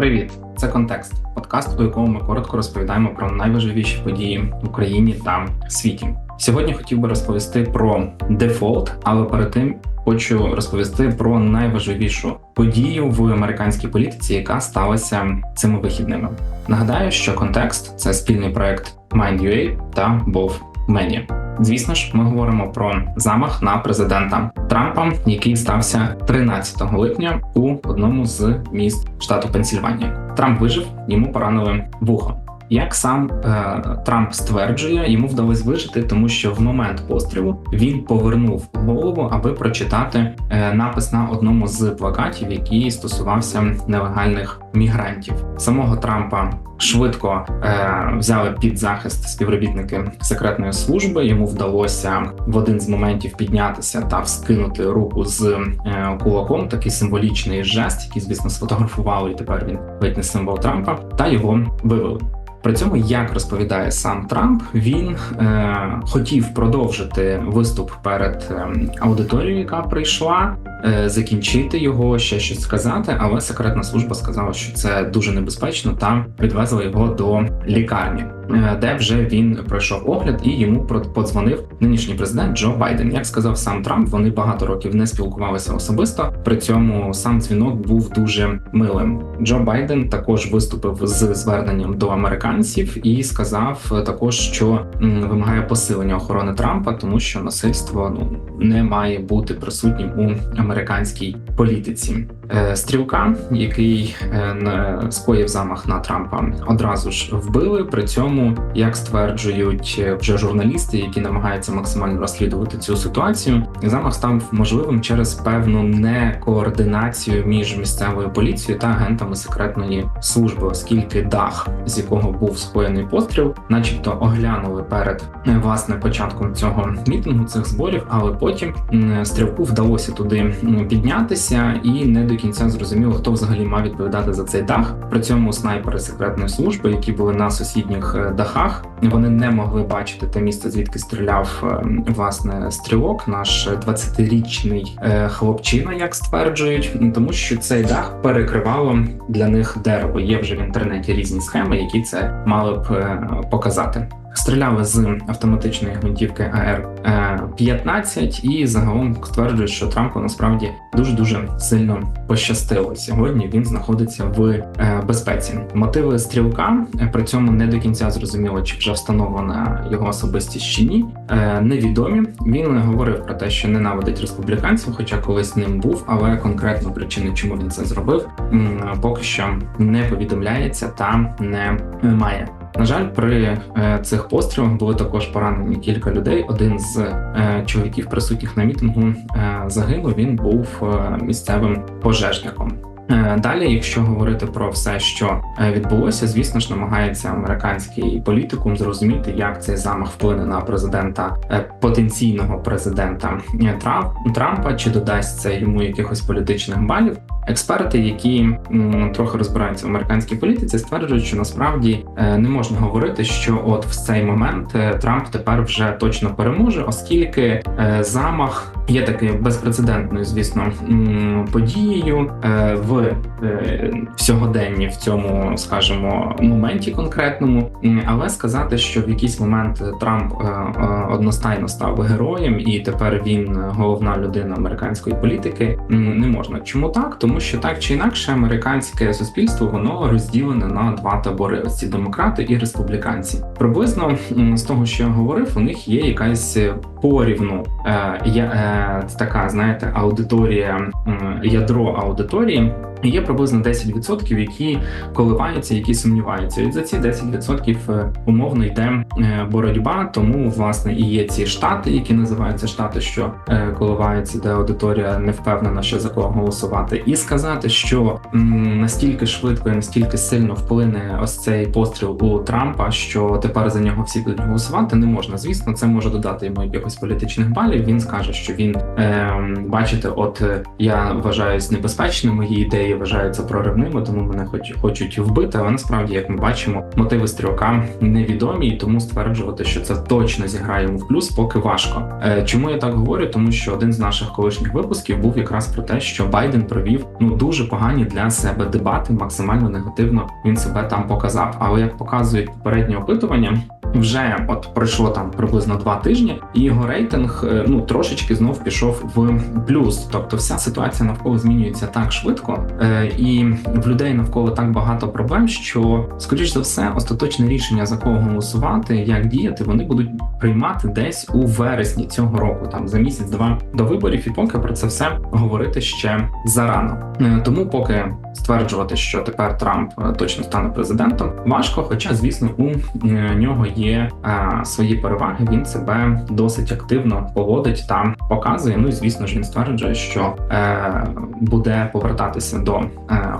Привіт, це контекст, подкаст, у якому ми коротко розповідаємо про найважливіші події в Україні та світі. Сьогодні хотів би розповісти про дефолт, але перед тим хочу розповісти про найважливішу подію в американській політиці, яка сталася цими вихідними. Нагадаю, що контекст це спільний проект MindUA та BothMany. Звісно ж, ми говоримо про замах на президента Трампа, який стався 13 липня у одному з міст штату Пенсільванія. Трамп вижив, йому поранили вухо. Як сам е, Трамп стверджує, йому вдалося вижити, тому що в момент пострілу він повернув голову, аби прочитати е, напис на одному з плакатів, який стосувався нелегальних мігрантів. Самого Трампа швидко е, взяли під захист співробітники секретної служби. Йому вдалося в один з моментів піднятися та вскинути руку з е, кулаком. Такий символічний жест, який звісно сфотографували, і тепер він видне символ Трампа, та його вивели. При цьому, як розповідає сам Трамп, він е, хотів продовжити виступ перед е, аудиторією, яка прийшла, е, закінчити його, ще щось сказати, але секретна служба сказала, що це дуже небезпечно, та відвезла його до лікарні. Е, де вже він пройшов огляд і йому подзвонив нинішній президент Джо Байден. Як сказав сам Трамп, вони багато років не спілкувалися особисто. При цьому сам дзвінок був дуже милим. Джо Байден також виступив з зверненням до американців і сказав також, що вимагає посилення охорони Трампа, тому що насильство ну не має бути присутнім у американській політиці. Е, стрілка, який е, скоїв замах на Трампа, одразу ж вбили. При цьому, як стверджують вже журналісти, які намагаються максимально розслідувати цю ситуацію, замах став можливим через певну некоординацію між місцевою поліцією та агентами секретної служби, оскільки дах, з якого був скоєний постріл, начебто оглянули перед е, власне початком цього мітингу цих зборів, але потім стрілку вдалося туди піднятися і не до кінця зрозуміло, хто взагалі мав відповідати за цей дах. При цьому снайпери секретної служби, які були на сусідніх е, дахах, вони не могли бачити те місце, звідки стріляв е, власне стрілок, наш 20-річний е, хлопчина, як стверджують, тому що цей дах перекривало для них дерево. Є вже в інтернеті різні схеми, які це мали б показати. Стріляли з автоматичної гвинтівки АР 15 і загалом стверджують, що Трампу насправді дуже дуже сильно пощастило. Сьогодні він знаходиться в е, безпеці. Мотиви стрілка е, при цьому не до кінця зрозуміло, чи вже встановлена його особистість чи ні. Е, невідомі. Він говорив про те, що ненавидить республіканців, хоча колись ним був, але конкретно причини, чому він це зробив, поки що не повідомляється та не має. На жаль, при е, цих пострілах були також поранені кілька людей. Один з е, чоловіків, присутніх на мітингу, е, загинув. Він був місцевим пожежником. Далі, якщо говорити про все, що відбулося, звісно ж, намагається американський політикум зрозуміти, як цей замах вплине на президента потенційного президента Трампа, чи додасть це йому якихось політичних балів. Експерти, які м, трохи розбираються в американській політиці, стверджують, що насправді е, не можна говорити, що от в цей момент е, Трамп тепер вже точно переможе, оскільки е, замах є такою безпрецедентною, звісно, подією е, в сьогоденні в цьому, скажімо, моменті конкретному, але сказати, що в якийсь момент Трамп одностайно став героєм, і тепер він головна людина американської політики, не можна. Чому так? Тому що так чи інакше американське суспільство воно розділене на два табори: ось ці демократи і республіканці. Приблизно з того, що я говорив, у них є якась порівну е, е, така, знаєте, аудиторія, ядро аудиторії. Є приблизно 10%, які коливаються, які сумніваються. І за ці 10% е, умовно йде е, боротьба. Тому власне і є ці штати, які називаються штати, що е, коливаються, де аудиторія не впевнена, що за кого голосувати, і сказати, що настільки швидко і настільки сильно вплине ось цей постріл у Трампа, що тепер за нього всі будуть голосувати, не можна. Звісно, це може додати йому якихось політичних балів. Він скаже, що він, е, бачите, от я вважаюсь небезпечним, мої ідеї ідеї вважаються проривними, тому мене хоч хочуть вбити. Але насправді, як ми бачимо, мотиви стрілка невідомі, і тому стверджувати, що це точно зіграє йому в плюс, поки важко. Е, Чому я так говорю? Тому що один з наших колишніх випусків був якраз про те, що Байден провів ну дуже погані для себе дебати, максимально негативно він себе там показав. Але як показують попередні опитування. Вже от пройшло там приблизно два тижні, і його рейтинг е, ну трошечки знов пішов в плюс. Тобто, вся ситуація навколо змінюється так швидко, е, і в людей навколо так багато проблем, що скоріш за все, остаточне рішення за кого голосувати, як діяти, вони будуть приймати десь у вересні цього року, там за місяць-два до виборів, і поки про це все говорити ще зарано. Е, Тому поки стверджувати, що тепер Трамп е, точно стане президентом, важко. Хоча, звісно, у е, нього є е, свої переваги. Він себе досить активно поводить та показує. Ну і звісно ж він стверджує, що буде повертатися до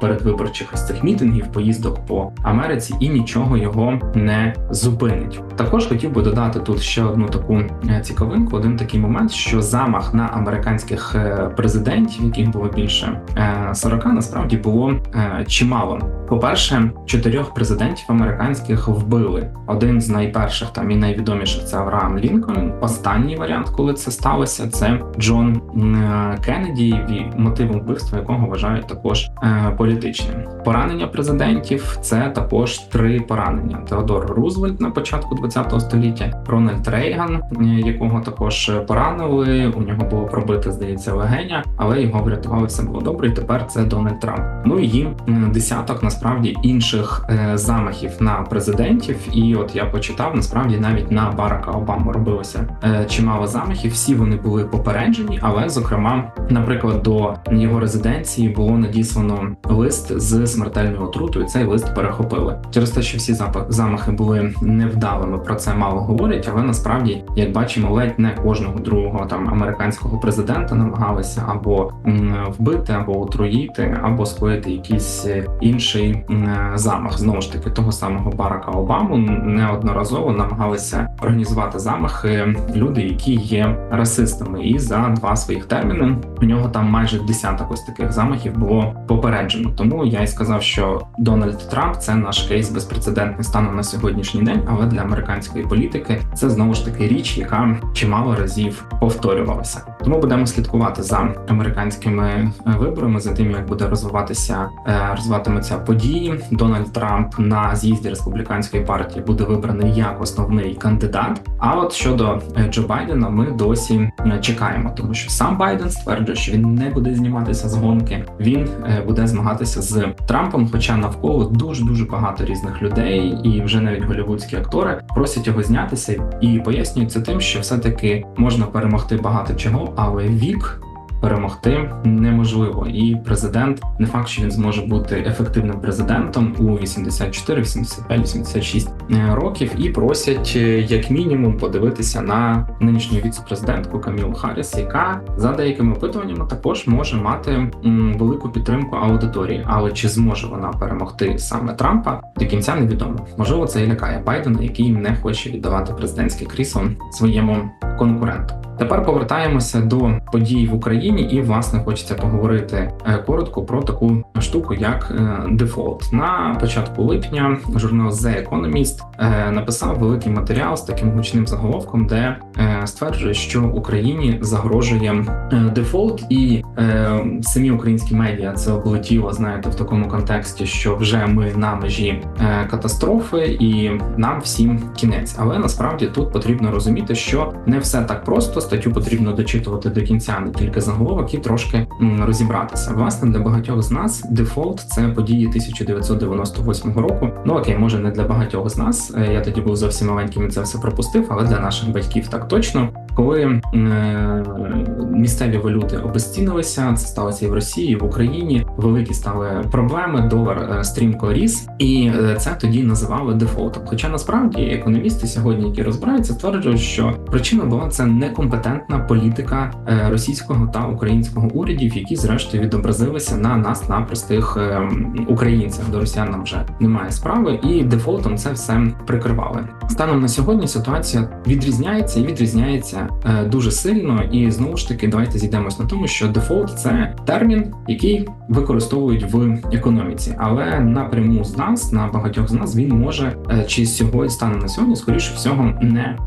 передвиборчих цих мітингів, поїздок по Америці, і нічого його не зупинить. Також хотів би додати тут ще одну таку цікавинку. Один такий момент, що замах на американських президентів, яких було більше е, 40, насправді було е, чимало. По-перше, чотирьох президентів американських вбили. Один з найперших там і найвідоміших це Авраам Лінкольн. Останній варіант, коли це сталося, це Джон е, Кеннеді, мотивом вбивства якого вважають також е, політичним. Поранення президентів це також три поранення: Теодор Рузвельт на початку ХХ століття, Рональд Рейган, е, якого також поранили. У нього було пробите, здається, легеня, але його врятували, все було добре. І тепер це Дональд Трамп. Ну і десяток насправді інших е, замахів на президентів. І от я почитав насправді навіть на Барака Обаму робилося е, чимало замахів. Всі вони були попереджені, але зокрема, наприклад, до його резиденції було надіслано лист з смертельною отрутою. Цей лист перехопили через те, що всі замахи були невдалими. Про це мало говорять, але насправді, як бачимо, ледь не кожного другого там американського президента намагалися або вбити, або отруїти, або скоїти якийсь е, інший е, замах. Знову ж таки, того самого Барака Обаму неодноразово намагалися організувати замахи люди, які є расистами, і за два своїх терміни у нього там майже десяток ось таких замахів було попереджено. Тому я й сказав, що Дональд Трамп це наш кейс безпрецедентний станом на сьогоднішній день, але для американської політики це знову ж таки річ, яка чимало разів повторювалася. Тому будемо слідкувати за американськими е, виборами, за тим, як буде розвиватися е, розвиватимуться події. Дональд Трамп на з'їзді республіканської партії буде вибраний як основний кандидат. А от щодо е, Джо Байдена, ми досі е, чекаємо, тому що сам Байден стверджує, що він не буде зніматися з гонки. Він буде змагатися з Трампом. Хоча навколо дуже дуже багато різних людей, і вже навіть голівудські актори просять його знятися і пояснюють це тим, що все таки можна перемогти багато чого, але вік. Перемогти неможливо, і президент не факт, що він зможе бути ефективним президентом у 84, 85, 86 років, і просять е, як мінімум подивитися на нинішню віце-президентку Камілу Харріс, яка за деякими опитуваннями також може мати велику підтримку аудиторії. Але чи зможе вона перемогти саме Трампа до кінця невідомо. Можливо, це і лякає Байдена, який не хоче віддавати президентське крісло своєму конкуренту. Тепер повертаємося до подій в Україні, і власне хочеться поговорити е, коротко про таку штуку, як е, дефолт. На початку липня журнал The Economist е, написав великий матеріал з таким гучним заголовком, де стверджує, що Україні загрожує дефолт, і самі українські медіа це облетіло, знаєте, в такому контексті, що вже ми на межі катастрофи, і нам всім кінець. Але насправді тут потрібно розуміти, що не все так просто. Статтю потрібно дочитувати до кінця, не тільки заголовок, і трошки розібратися. Власне, для багатьох з нас дефолт це події 1998 року. Ну окей, може не для багатьох з нас. Е, Я тоді був зовсім маленьким і це все пропустив, але для наших батьків так точно. Коли е, місцеві валюти обезцінилися, це сталося і в Росії, і в Україні. Великі стали проблеми. Долар е, стрімко ріс, і е, це тоді називали дефолтом. Хоча насправді економісти сьогодні, які розбираються, стверджують, що причина була це некомпетентна політика російського та українського урядів, які зрештою відобразилися на нас, на простих українцях. До росіян нам вже немає справи, і дефолтом це все прикривали. Станом на сьогодні ситуація відрізняється і відрізняється е, дуже сильно. І знову ж таки, давайте зійдемось на тому, що дефолт це термін, який використовують в економіці, але напряму з нас на багатьох з нас він може е, чи сьогодні стане на сьогодні, скоріше всього, не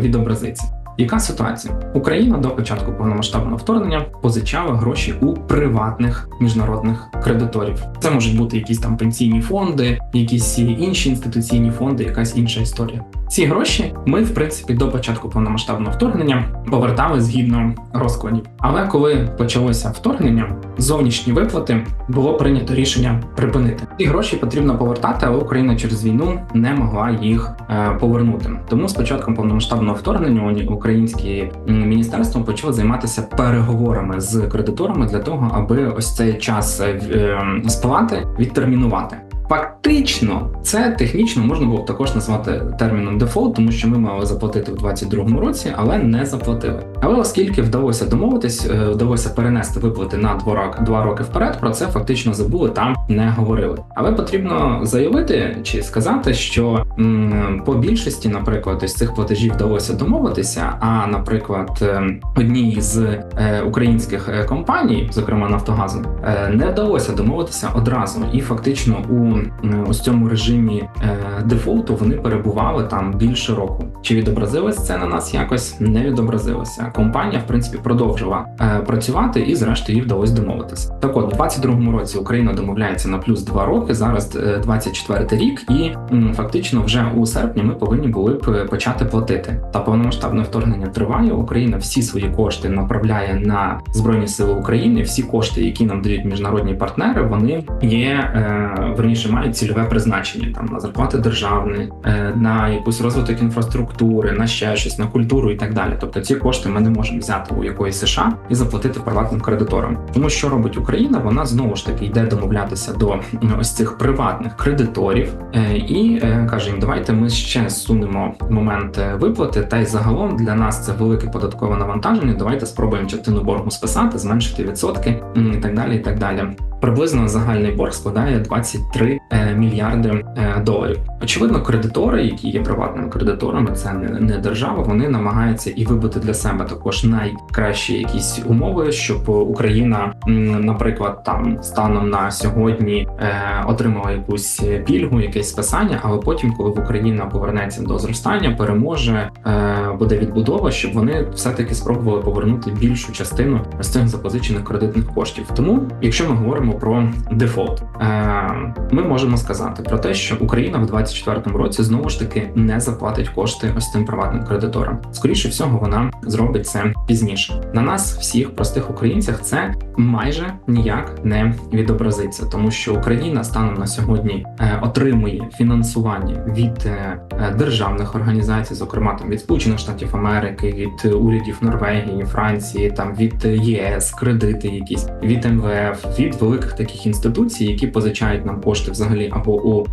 відобразиться. Яка ситуація? Україна до початку повномасштабного вторгнення позичала гроші у приватних міжнародних кредиторів. Це можуть бути якісь там пенсійні фонди, якісь інші інституційні фонди, якась інша історія. Ці гроші ми, в принципі, до початку повномасштабного вторгнення повертали згідно розкладів. Але коли почалося вторгнення, зовнішні виплати було прийнято рішення припинити. Ці гроші потрібно повертати, але Україна через війну не могла їх е, повернути. Тому з початком повномасштабного вторгнення уні- українські міністерства почали займатися переговорами з кредиторами для того, аби ось цей час е, в- е, сплати відтермінувати. Фактично, це технічно можна було також назвати терміном дефолт, тому що ми мали заплатити в 2022 році, але не заплатили. Але оскільки вдалося домовитись, е, вдалося перенести виплати на два роки, вперед, про це фактично забули там не говорили. Але потрібно заявити чи сказати, що м, по більшості, наприклад, із цих платежів вдалося домовитися. А наприклад, е, одній з українських е, компаній, зокрема Нафтогазу, е, не вдалося домовитися одразу, і фактично у е, ось цьому режимі е, дефолту вони перебували там більше року. Чи відобразилось це на нас якось? Не відобразилося. Компанія, в принципі, продовжила е, працювати, і зрештою їй вдалося домовитися. Так от, у 22-му році Україна домовляється на плюс 2 роки. Зараз е, 24 рік, і фактично вже у серпні ми повинні були б е, почати платити. Та повномасштабне вторгнення триває. Україна всі свої кошти направляє на збройні сили України. Всі кошти, які нам дають міжнародні партнери, вони є е, верніше мають цільове призначення там на зарплати державні, е, на якусь розвиток інфраструктури, на ще щось, на культуру і так далі. Тобто ці кошти ми не можемо взяти у якоїсь США і заплатити приватним кредиторам. Тому що робить Україна, вона знову ж таки йде домовлятися до ось цих приватних кредиторів е, і каже їм, давайте ми ще сунемо момент виплати. Та й загалом для нас це велике податкове навантаження. Давайте спробуємо частину боргу списати, зменшити відсотки і так далі. І так далі. Приблизно загальний борг складає 23 е, мільярди е, доларів. Очевидно, кредитори, які є приватними кредиторами, це не, держава. Вони намагаються і вибити для себе також найкращі якісь умови, щоб Україна, наприклад, там станом на сьогодні е, отримала якусь пільгу, якесь списання, але потім, коли в Україна повернеться до зростання, переможе, е, буде відбудова, щоб вони все-таки спробували повернути більшу частину з цих запозичених кредитних коштів. Тому, якщо ми говоримо про дефолт, е, ми можемо сказати про те, що Україна в 2024 році знову ж таки не заплатить кошти ось цим приватним кредиторам. Скоріше всього, вона зробить це пізніше. На нас, всіх простих українцях, це майже ніяк не відобразиться, тому що Україна станом на сьогодні е, отримує фінансування від е, е, державних організацій, зокрема там від Сполучених Штатів Америки, від урядів Норвегії, Франції, там від ЄС, кредити, якісь від МВФ, від великих таких інституцій, які позичають нам кошти взагалі або у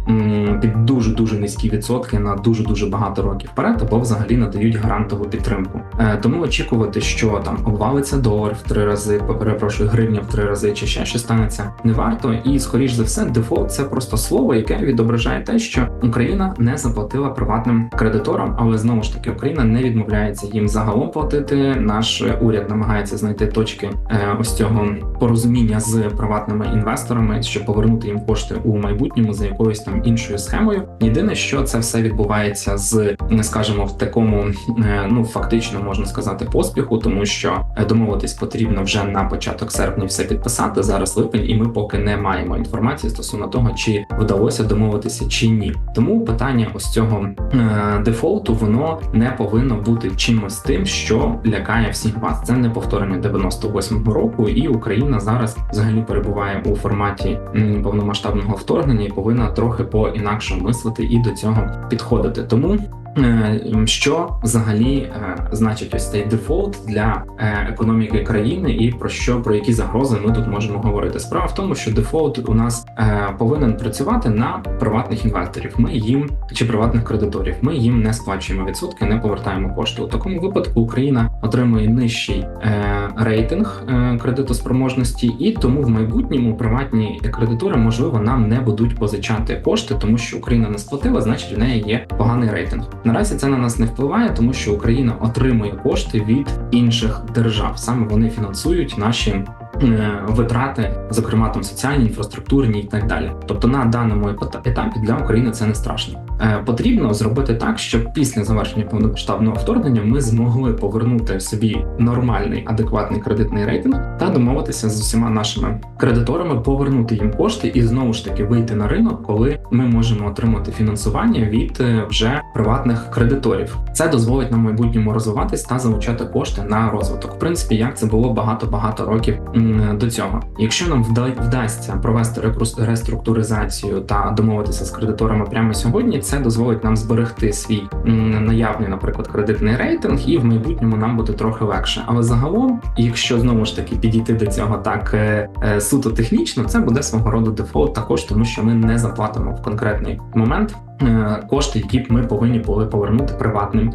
під дуже дуже низькі відсотки на дуже дуже багато років вперед, або взагалі надають грантову підтримку. Е, тому очікувати, що там обвалиться долар в три рази, перепрошую, гривня в три рази, чи ще щось станеться, не варто. І скоріш за все, дефолт це просто слово, яке відображає те, що Україна не заплатила приватним кредиторам, але знову ж таки Україна не відмовляється їм загалом платити. Наш уряд намагається знайти точки е, ось цього порозуміння з приватними інвесторами, щоб повернути їм кошти у майбутньому за якоюсь там іншою схемою. Єдине, що це все відбувається з, не скажімо, в такому е, ну фактично можна сказати поспіху, тому що е, домовитись потрібно вже на початок серпня все підписати. Зараз липень, і ми поки не маємо інформації стосовно того, чи вдалося домовитися чи ні. Тому питання ось цього е, дефолту воно не повинно бути чимось тим, що лякає всіх вас. Це не повторення 98-го року, і Україна зараз взагалі перебуває у форматі повномасштабного вторгнення і повинна трохи по інакшому мислити і до цього підходити. Тому що взагалі е, значить ось цей дефолт для е, економіки країни, і про що про які загрози ми тут можемо говорити? Справа в тому, що дефолт у нас е, повинен працювати на приватних інвесторів. Ми їм чи приватних кредиторів. Ми їм не сплачуємо відсотки, не повертаємо кошти. У такому випадку Україна отримує нижчий е, рейтинг е, кредитоспроможності, і тому в майбутньому приватні кредитори можливо нам не будуть позичати кошти, тому що Україна не сплатила, значить в неї є поганий рейтинг. Наразі це на нас не впливає, тому що Україна отримує кошти від інших держав. Саме вони фінансують наші. е, Витрати, зокрема там соціальні, інфраструктурні і так далі. Тобто на даному етапі для України це не страшно. Е, Потрібно зробити так, щоб після завершення повномасштабного вторгнення ми змогли повернути собі нормальний адекватний кредитний рейтинг та домовитися з усіма нашими кредиторами, повернути їм кошти і знову ж таки вийти на ринок, коли ми можемо отримати фінансування від е, вже приватних кредиторів. Це дозволить нам в майбутньому розвиватись та залучати кошти на розвиток. В принципі, як це було багато багато років до цього. Якщо нам вдасться провести реструктуризацію та домовитися з кредиторами прямо сьогодні, це дозволить нам зберегти свій наявний, наприклад, кредитний рейтинг, і в майбутньому нам буде трохи легше. Але загалом, якщо знову ж таки підійти до цього так е, е, суто технічно, це буде свого роду дефолт, також тому, що ми не заплатимо в конкретний момент е, кошти, які б ми повинні були повернути приватним.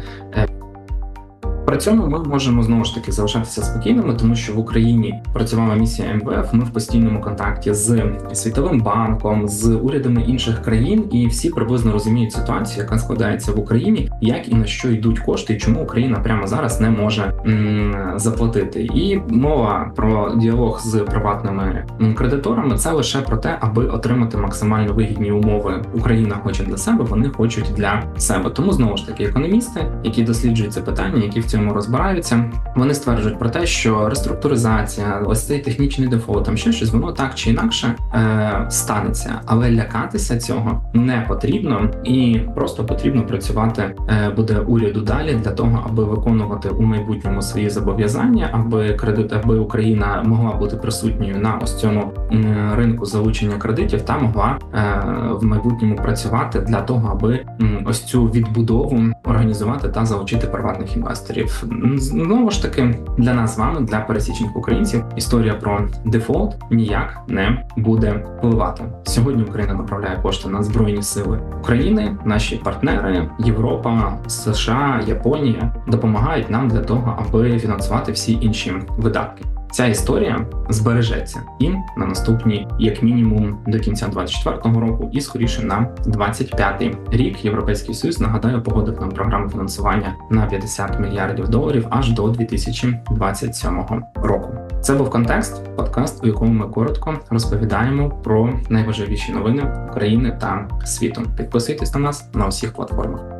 При цьому ми можемо знову ж таки залишатися спокійними, тому що в Україні працювала місія МВФ. Ми в постійному контакті з Світовим банком, з урядами інших країн, і всі приблизно розуміють ситуацію, яка складається в Україні, як і на що йдуть кошти, і чому Україна прямо зараз не може м, заплатити. І мова про діалог з приватними кредиторами це лише про те, аби отримати максимально вигідні умови. Україна хоче для себе, вони хочуть для себе. Тому знову ж таки, економісти, які досліджують це питання, які в цьому розбираються, вони стверджують про те, що реструктуризація, ось цей технічний дефолт, там ще щось, воно так чи інакше е, станеться, але лякатися цього не потрібно, і просто потрібно працювати е, буде уряду далі для того, аби виконувати у майбутньому свої зобов'язання, аби кредит, аби Україна могла бути присутньою на ось цьому м, ринку залучення кредитів та могла е, в майбутньому працювати для того, аби м, ось цю відбудову організувати та залучити приватних інвесторів. М, Знову ж таки, для нас з вами, для пересічних українців, історія про дефолт ніяк не буде впливати. Сьогодні Україна направляє кошти на збройні сили України. Наші партнери, Європа, США, Японія допомагають нам для того, аби фінансувати всі інші видатки. Ця історія збережеться і на наступні, як мінімум, до кінця 24-го року, і скоріше на 25-й рік. Європейський союз нагадаю погодив нам програму фінансування на 50 мільярдів доларів аж до 2027 року. Це був контекст, подкаст, у якому ми коротко розповідаємо про найважливіші новини України та світу. Підписуйтесь на нас на усіх платформах.